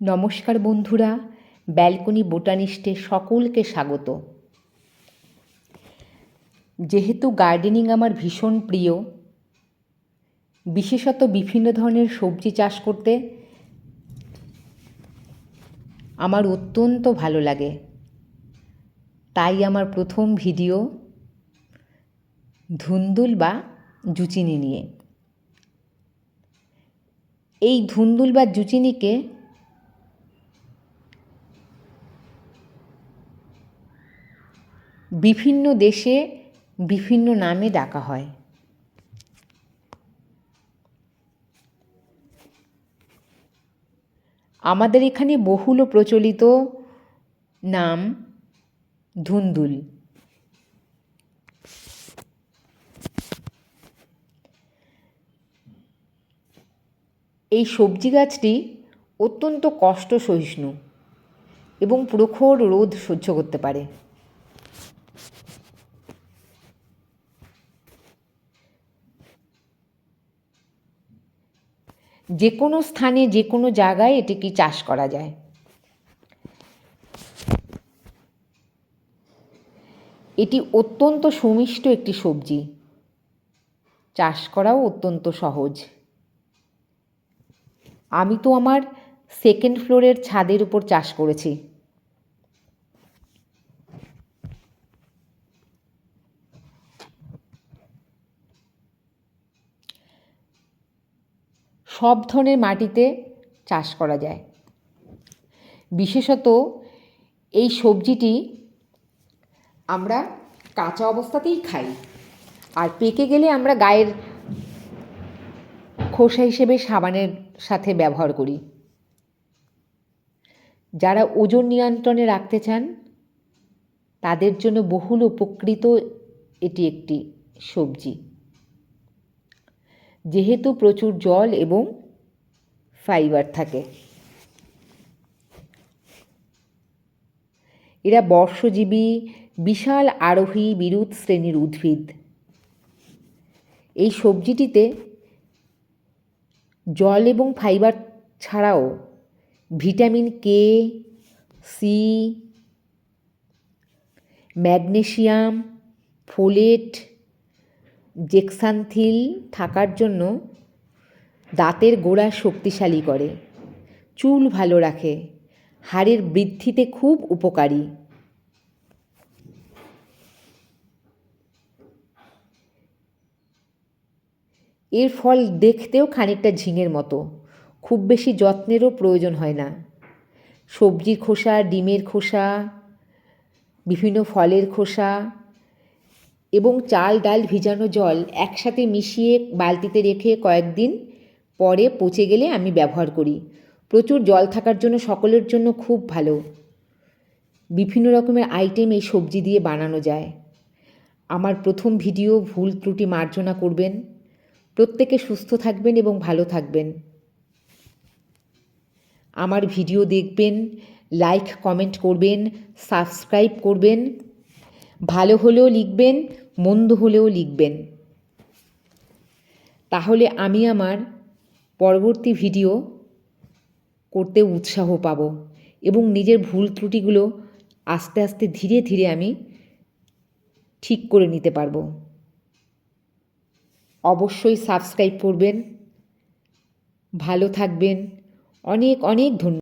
নমস্কার বন্ধুরা, ব্যালকনি বোটানিস্টে সকলকে স্বাগত। যেহেতু গার্ডেনিং আমার ভীষণ প্রিয়, বিশেষত বিভিন্ন ধরনের সবজি চাষ করতে আমার অত্যন্ত ভালো লাগে। তাই আমার প্রথম ভিডিও ধুন্দুল বা জুচিনি নিয়ে। এই ধুন্দুল বা জুচিনিকে বিভিন্ন দেশে বিভিন্ন নামে ডাকা হয়। আমাদের এখানে বহুল প্রচলিত নাম ধুন্দুল। এই সবজি গাছটি অত্যন্ত কষ্ট সহিষ্ণু এবং প্রখর রোদ সহ্য করতে পারে। যে কোনো স্থানে যে কোনো জায়গায় এটিকে চাষ করা যায়। এটি অত্যন্ত সুমিষ্ট একটি সবজি। চাষ করাও অত্যন্ত সহজ। আমি তো আমার সেকেন্ড ফ্লোরের ছাদের উপর চাষ করেছি। সব ধরনের মাটিতে চাষ করা যায়। বিশেষত এই সবজিটি আমরা কাঁচা অবস্থাতেই খাই। আর পেকে গেলে আমরা গায়ের খোসা হিসেবে সাবানের সাথে ব্যবহার করি। যারা ওজন নিয়ন্ত্রণে রাখতে চান, তাদের জন্য বহুল উপকৃত এটি একটি সবজি। যেহেতু প্রচুর জল এবং ফাইবার থাকে। এরা বর্ষজীবী, বিশাল আরোহী বিরুৎ শ্রেণির উদ্ভিদ। এই সবজিটিতে জল এবং ফাইবার ছাড়াও vitamin K C magnesium folate zeaxanthin থাকার জন্য দাঁতের গোড়া শক্তিশালী করে, চুল ভালো রাখে, হাড়ের বৃদ্ধিতে খুব উপকারী। এর ফল দেখতেও খানিকটা ঝিঙের মতো, খুব বেশি যত্নেরও প্রয়োজন হয় না। সবজির খোসা, ডিমের খোসা, বিভিন্ন ফলের খোসা এবং চাল ডাল ভিজানো জল একসাথে মিশিয়ে বালতিতে রেখে কয়েকদিন পরে পচে গেলে আমি ব্যবহার করি। প্রচুর জল থাকার জন্য সকলের জন্য খুব ভালো। বিভিন্ন রকমের আইটেম এই সবজি দিয়ে বানানো যায়। আমার প্রথম ভিডিও ভুল ত্রুটি মার্জনা করবেন। প্রত্যেকে সুস্থ থাকবেন এবং ভালো থাকবেন। আমার ভিডিও দেখবেন লাইক কমেন্ট করবেন সাবস্ক্রাইব করবেন। ভালো হলেও লিখবেন, মন্দ হলেও লিখবেন। তাহলে আমি আমার পরবর্তী ভিডিও করতে উৎসাহ পাব এবং নিজের ভুল ত্রুটিগুলো আস্তে আস্তে ধীরে ধীরে আমি ঠিক করে নিতে পারব। অবশ্যই সাবস্ক্রাইব করবেন। ভালো থাকবেন। অনেক অনেক ধন্যবাদ।